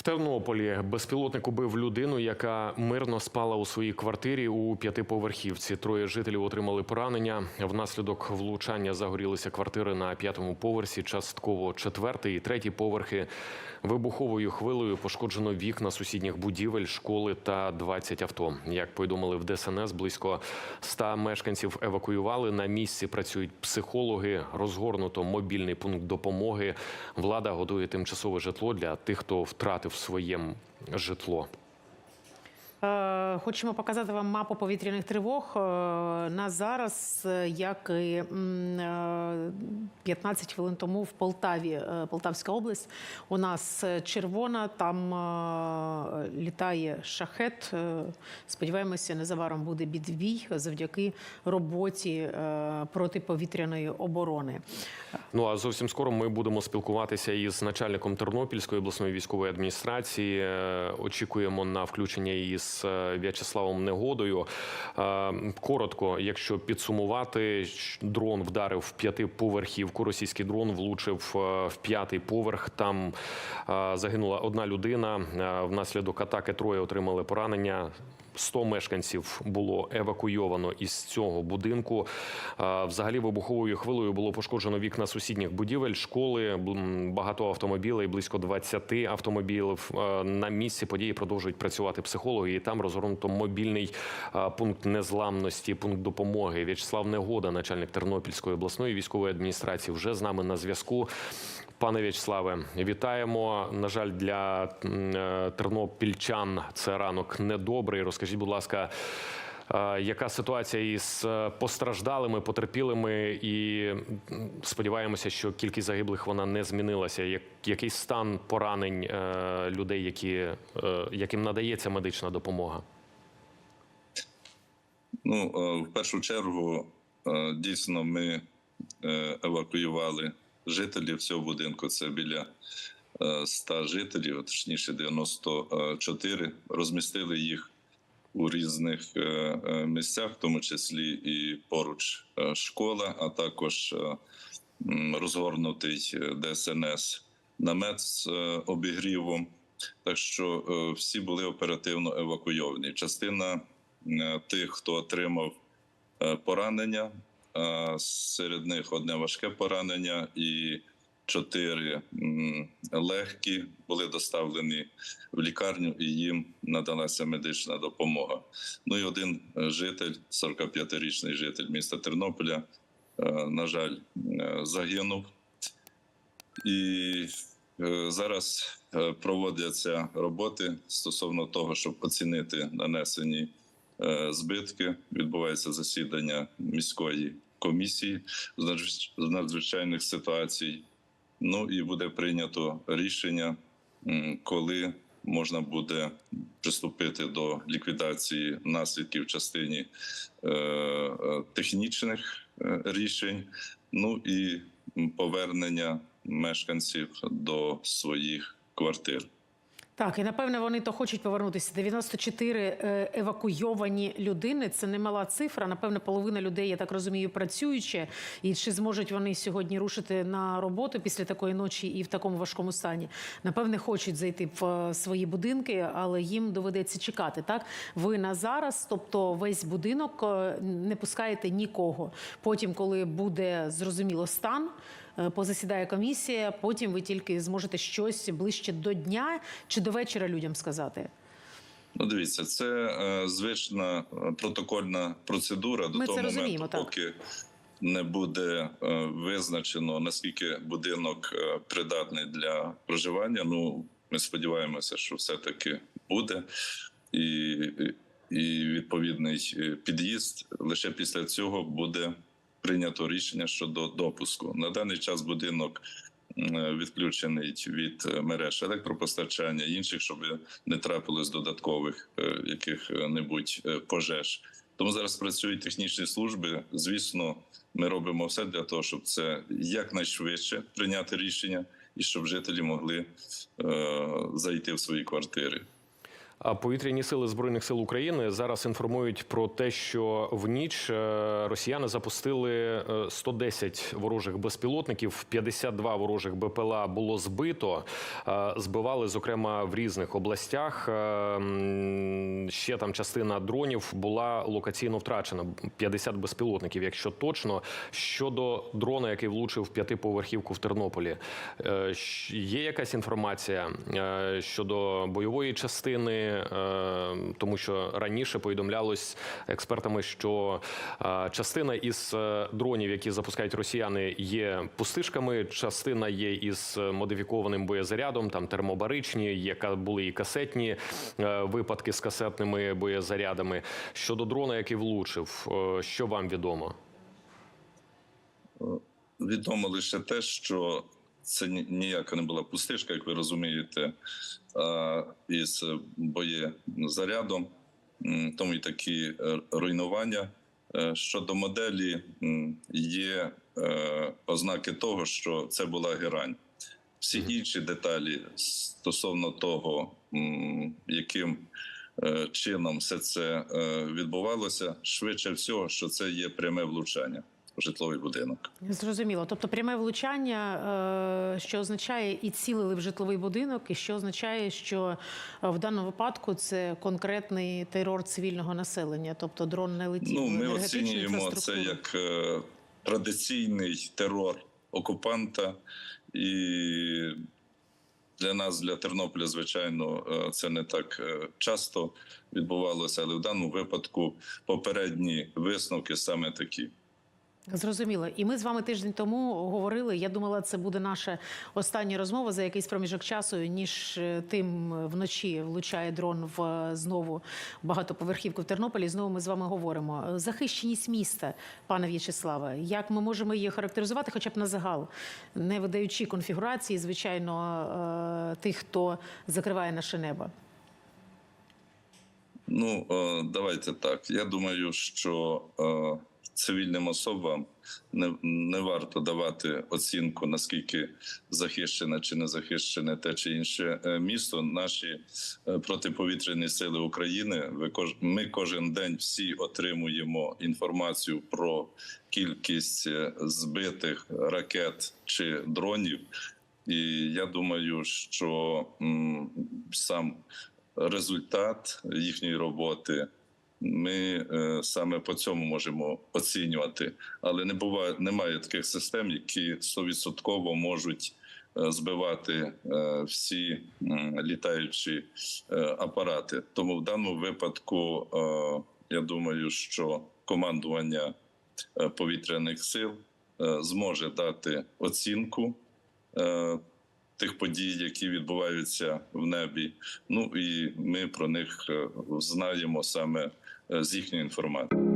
В Тернополі безпілотник убив людину, яка мирно спала у своїй квартирі у п'ятиповерхівці. Троє жителів отримали поранення. Внаслідок влучання загорілися квартири на п'ятому поверсі, частково четвертий і третій поверхи. Вибуховою хвилею пошкоджено вікна сусідніх будівель, школи та 20 авто. Як повідомили в ДСНС, близько 100 мешканців евакуювали. На місці працюють психологи. Розгорнуто мобільний пункт допомоги. Влада готує тимчасове житло для тих, хто втратив своє житло. Е, Хочемо показати вам мапу повітряних тривог. Е, На зараз, е, як і е, 15 хвилин тому в Полтаві, Полтавська область, у нас червона, там літає шахет. Сподіваємося, незабаром буде відбій завдяки роботі протиповітряної оборони. Ну а зовсім скоро ми будемо спілкуватися із начальником Тернопільської обласної військової адміністрації. Очікуємо на включення із е, В'ячеславом Негодою. Е, Коротко, якщо підсумувати, дрон вдарив в п'ятиповерхівку. Російський дрон влучив е, в п'ятий поверх. Там загинула одна людина. Внаслідок атаки троє отримали поранення. 100 мешканців було евакуйовано із цього будинку. Взагалі, вибуховою хвилею було пошкоджено вікна сусідніх будівель, школи, багато автомобілей, близько 20 автомобілів. На місці події продовжують працювати психологи. І там розгорнуто мобільний пункт незламності, пункт допомоги. В'ячеслав Негода, начальник Тернопільської обласної військової адміністрації, вже з нами на зв'язку. Пане В'ячеславе, вітаємо. На жаль, для е, тернопільчан це ранок недобрий. Розкажіть, будь ласка, е, яка ситуація із е, постраждалими, потерпілими, і сподіваємося, що кількість загиблих вона не змінилася. Який стан поранень людей, які, яким надається медична допомога? Ну, в першу чергу, дійсно, ми евакуювали жителів цього будинку. Це біля е, 100 жителів, а точніше 94. Розмістили їх у різних е, е, місцях, в тому числі і поруч е, школа, а також е, розгорнутий е, ДСНС намет з е, обігрівом. Так що е, всі були оперативно евакуйовані. Частина е, тих, хто отримав е, поранення, е, серед них одне важке поранення і чотири легкі були доставлені в лікарню, і їм надалася медична допомога. Ну і один е, житель, 45-річний житель міста Тернополя, е, на жаль, е, загинув. І е, зараз е, проводяться роботи стосовно того, щоб оцінити нанесені е, збитки. Відбувається засідання міської комісії з надзвичайних ситуацій. Ну і буде прийнято рішення, коли можна буде приступити до ліквідації наслідків в частині е, е, технічних е, рішень, ну і повернення мешканців до своїх квартир. Так, і напевне вони то хочуть повернутися. 94 е, евакуйовані людини. Це немала цифра. Напевне, половина людей, я так розумію, працюючи. І чи зможуть вони сьогодні рушити на роботу після такої ночі і в такому важкому стані? Напевне, хочуть зайти в е, свої будинки, але їм доведеться чекати. Так, ви на зараз, тобто весь будинок е, не пускаєте нікого. Потім, коли буде зрозуміло стан. Е, Позасідає комісія, потім ви тільки зможете щось ближче до дня чи до вечора людям сказати. Ну, дивіться, це е, звична е, протокольна процедура до Ми того моменту, так. поки не буде е, визначено наскільки будинок е, придатний для проживання. Ну ми сподіваємося, що все таки буде, і, і відповідний е, під'їзд лише після цього буде прийнято рішення щодо допуску. На даний час будинок відключений від е, мереж електропостачання, інших, щоб не трапилось додаткових е, яких-небудь е, пожеж. Тому зараз працюють технічні служби. Звісно, ми робимо все для того, щоб це якнайшвидше прийняти рішення і щоб жителі могли е, зайти в свої квартири. Повітряні сили збройних сил України зараз інформують про те, що в ніч е, росіяни запустили е, 110 ворожих безпілотників, 52 ворожих БПЛА було збито. Е, Збивали зокрема в різних областях. Е, Ще там частина дронів була локаційно втрачена. 50 безпілотників, якщо точно. Щодо дрона, який влучив п'ятиповерхівку в Тернополі, е, є якась інформація е, щодо бойової частини, е, тому що раніше повідомлялось експертами, що е, частина із е, дронів, які запускають росіяни, є пустишками, частина є із модифікованим боєзарядом, там термобаричні, є ка- були і касетні випадки з касетними боєзарядами. Щодо дрона, який влучив, що вам відомо? Відомо лише те, що це ніяка не була пустишка, як ви розумієте, із боєзарядом, тому і такі е, руйнування. Е, Щодо моделі є е, ознаки того, що це була герань. Всі інші деталі стосовно того, яким чином все це відбувалося, швидше всього, що це є пряме влучання житловий будинок. Зрозуміло. Тобто пряме влучання, е, що означає і цілили в житловий будинок, і що означає, що е, в даному випадку це конкретний терор цивільного населення, тобто дрон не летів. Ну, ми оцінюємо це як е, традиційний терор окупанта, і для нас, для Тернополя, звичайно, це не так часто відбувалося, але в даному випадку попередні висновки саме такі. Зрозуміло. І ми з вами тиждень тому говорили. Я думала, це буде наша остання розмова за якийсь проміжок часу, ніж е, тим вночі влучає дрон в е, знову багатоповерхівку в Тернополі. Знову ми з вами говоримо. Е, Захищеність міста, пане В'ячеславе, як ми можемо її характеризувати, хоча б на загал, не видаючи конфігурації, звичайно, е, тих, хто закриває наше небо. Ну, е, давайте так. Я думаю, що е, цивільним особам не, не варто давати оцінку, наскільки захищене чи не захищене те чи інше е, місто. Наші е, протиповітряні сили України. Ми кожен день всі отримуємо інформацію про кількість е, збитих ракет чи дронів. І я думаю, що сам результат їхньої роботи. Ми е, саме по цьому можемо оцінювати, але не буває, немає таких систем, які стовідсотково можуть е, збивати е, всі літаючі апарати. Тому в даному випадку я думаю, що командування повітряних сил зможе дати оцінку тих подій, які відбуваються в небі. Ну і ми про них знаємо саме з їхньої інформації.